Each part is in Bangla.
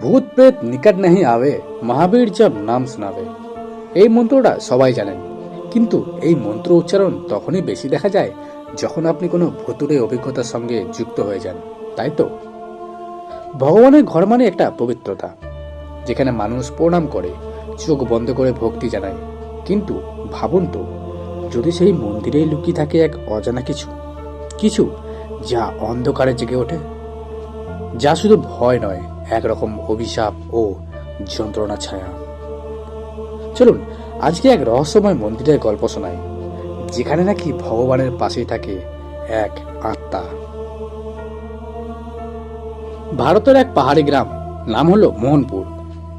ভূত প্রেত নিকট নাহি আবে মহাবীর জব নাম শোনাবে। এই মন্ত্রটা সবাই জানেন। কিন্তু এই মন্ত্র উচ্চারণ তখনই বেশি দেখা যায় যখন আপনি কোনো ভুতুরে অভিজ্ঞতার সঙ্গে যুক্ত হয়ে যান, তাই তো? ভগবানের ঘর মানে একটা পবিত্রতা, যেখানে মানুষ প্রণাম করে, চোখ বন্ধ করে ভক্তি জানায়। কিন্তু ভাবুন তো, যদি সেই মন্দিরেই লুকিয়ে থাকে এক অজানা কিছু কিছু যা অন্ধকারে জেগে ওঠে, যা শুধু ভয় নয় একরকম অভিশাপ ও যন্ত্রণা ছায়া। চলুন, আজকে এক রহস্যময় মন্দিরের গল্প শোনাই, যেখানে নাকি ভগবানের পাশেই থাকে এক আত্মা। ভারতের এক পাহাড়ি গ্রাম, নাম হলো মোহনপুর।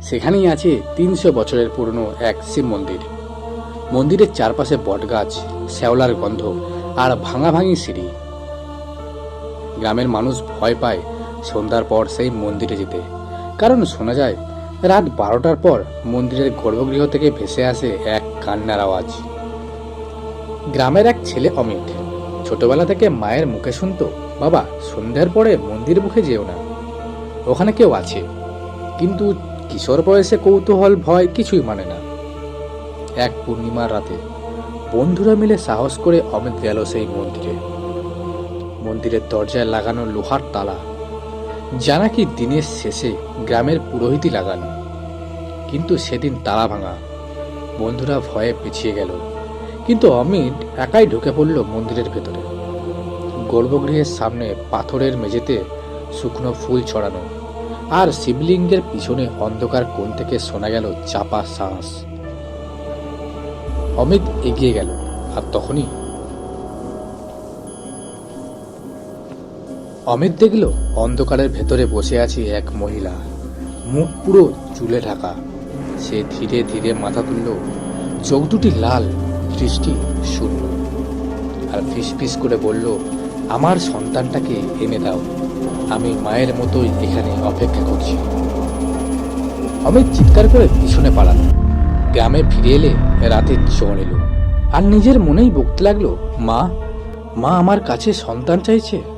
সেখানেই আছে তিনশো বছরের পুরনো এক শিব মন্দির। মন্দিরের চারপাশে বটগাছ, শ্যাওলার গন্ধ আর ভাঙা ভাঙি সিঁড়ি। গ্রামের মানুষ ভয় পায় সন্ধ্যার পর সেই মন্দিরে যেতে। কারণ শোনা যায়, রাত বারোটার পর মন্দিরের গর্ভগৃহ থেকে ভেসে আসে এক কান্নার আওয়াজ। গ্রামের এক ছেলে অমিত, ছোটবেলা থেকে মায়ের মুখে শুনতো, বাবা, সন্ধ্যার পরে মন্দির মুখে যেও না। ওখানে কেউ আছে। কিন্তু কিশোর বয়সে কৌতূহল, ভয় কিছুই মানে না। এক পূর্ণিমার রাতে বন্ধুরা মিলে সাহস করে অমিত গেল সেই মন্দিরে। মন্দিরের দরজায় লাগানো লোহার তালা যা নাকি দিনের শেষে গ্রামের পুরোহিতই লাগানো কিন্তু সেদিন তালা ভাঙা। বন্ধুরা ভয়ে পিছিয়ে গেল। কিন্তু অমিত একাই ঢুকে পড়ল মন্দিরের ভেতরে। গর্ভগৃহের সামনে পাথরের মেঝেতে শুকনো ফুল ছড়ানো। আর শিবলিঙ্গের পিছনে অন্ধকার কোণ থেকে শোনা গেল চাপা শ্বাস অমিত এগিয়ে গেল, আর তখনই অমিত দেখল অন্ধকারের ভেতরে বসে আছে এক মহিলা। মুখ পুরো চুলে ঢাকা। সে ধীরে ধীরে মাথা তুলল। চোখ দুটি লাল, দৃষ্টি শূন্য। আর ফিস ফিস করে বলল, আমার সন্তানটাকে এনে দাও। আমি মায়ের মতোই এখানে অপেক্ষা করছি। অমিত চিৎকার করে পিছনে পালাল। গ্রামে ফিরে এলে রাতে জ্বর এলো। আর নিজের মনেই বকতে লাগল, মা মা আমার কাছে সন্তান চাইছে?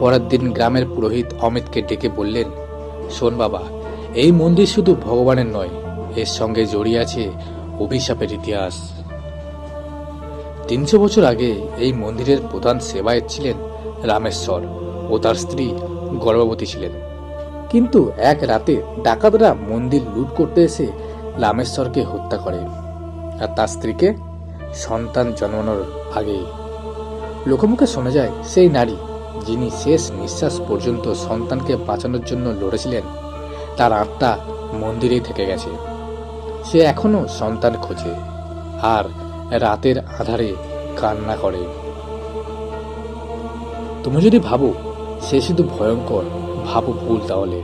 পরের দিন গ্রামের পুরোহিত অমিতকে ডেকে বললেন, শোন বাবা, এই মন্দির শুধু ভগবানের নয়, এর সঙ্গে জড়িয়ে আছে অভিশাপের ইতিহাস। তিনশো বছর আগে এই মন্দিরের প্রধান সেবায়ত ছিলেন রামেশ্বর ও তার স্ত্রী গর্ভবতী ছিলেন। কিন্তু এক রাতে ডাকাতরা মন্দির লুট করতে এসে রামেশ্বরকে হত্যা করে আর তার স্ত্রীকে সন্তান জন্মানোর আগেই। লোকমুখে শোনা যায়, সেই নারী যিনি শেষ নিঃশ্বাস পর্যন্ত সন্তানকে বাঁচানোর জন্য লড়েছিলেন, তার আত্মা মন্দিরেই থেকে গেছে। সে এখনও সন্তান খোঁজে আর রাতের আধারে কান্না করে। তুমি যদি ভাবো, সে শুধু ভয়ঙ্কর, ভাবো ভুল তাহলে।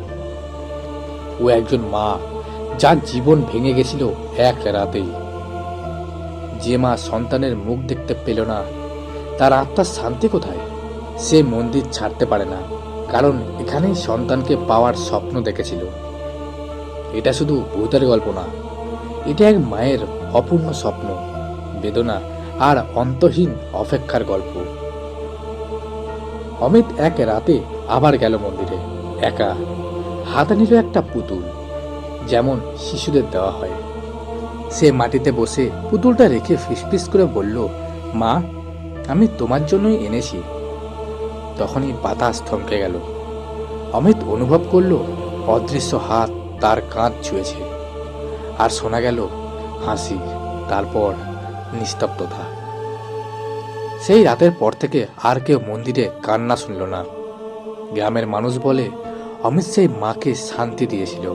ও একজন মা, যার জীবন ভেঙে গেছিল এক রাতেই। যে মা সন্তানের মুখ দেখতে পেল না, তার আত্মার শান্তি কোথায়? সে মন্দির ছাড়তে পারে না, কারণ এখানেই সন্তানকে পাওয়ার স্বপ্ন দেখেছিল। এটা শুধু ভূতের গল্প না, এটা এক মায়ের অপূর্ণ স্বপ্ন, বেদনা আর অন্তহীন অপেক্ষার গল্প। অমিত এক রাতে আবার গেল মন্দিরে, একা। হাতে নিল একটা পুতুল, যেমন শিশুদের দেওয়া হয়। সে মাটিতে বসে পুতুলটা রেখে ফিসফিস করে বলল, মা, আমি তোমার জন্যই এনেছি। তখনই বাতাস থমকে গেল। অমিত অনুভব করল, অদৃশ্য হাত তার কাঁধ ছুঁয়েছে। আর শোনা গেল হাসি, তারপর নিস্তব্ধতা। সেই রাতের পর থেকে আর কেউ মন্দিরে কান্না শুনল না। গ্রামের মানুষ বলে, অমিত সেই মাকে শান্তি দিয়েছিল।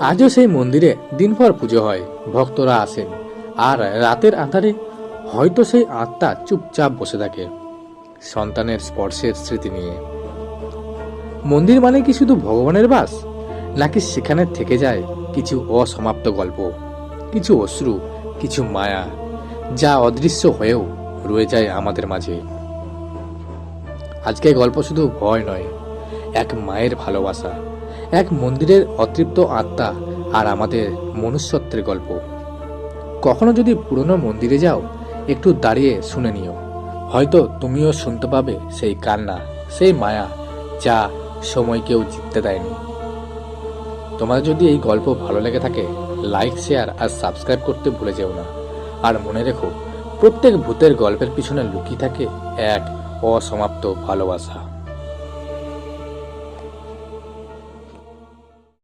আজও সেই মন্দিরে দিনভর পুজো হয়, ভক্তরা আসেন। আর রাতের আধারে হয়তো সেই আত্মা চুপচাপ বসে থাকে। সন্তানের স্পর্শের স্মৃতি নিয়ে। মন্দির মানে কি শুধু ভগবানের বাস? নাকি সেখানে থেকে যায় কিছু অসমাপ্ত গল্প, কিছু অশ্রু, কিছু মায়া, যা অদৃশ্য হয়েও রয়ে যায় আমাদের মাঝে? আজকে গল্প শুধু ভয় নয়, এক মায়ের ভালোবাসা, এক মন্দিরের অতৃপ্ত আত্মা আর আমাদের মনুষ্যত্বের গল্প। কখনো যদি পুরনো মন্দিরে যাও, একটু দাঁড়িয়ে শুনে নিও। হয়তো তুমিও শুনতে পাবে সেই কান্না, সেই মায়া যা সময় কেউ জিততে দেয়নি। তোমার যদি এই গল্প ভালো লেগে থাকে লাইক শেয়ার আর সাবস্ক্রাইব করতে ভুলে যেও না। আর মনে রেখো, প্রত্যেক ভূতের গল্পের পিছনে লুকিয়ে থাকে এক অসমাপ্ত ভালোবাসা।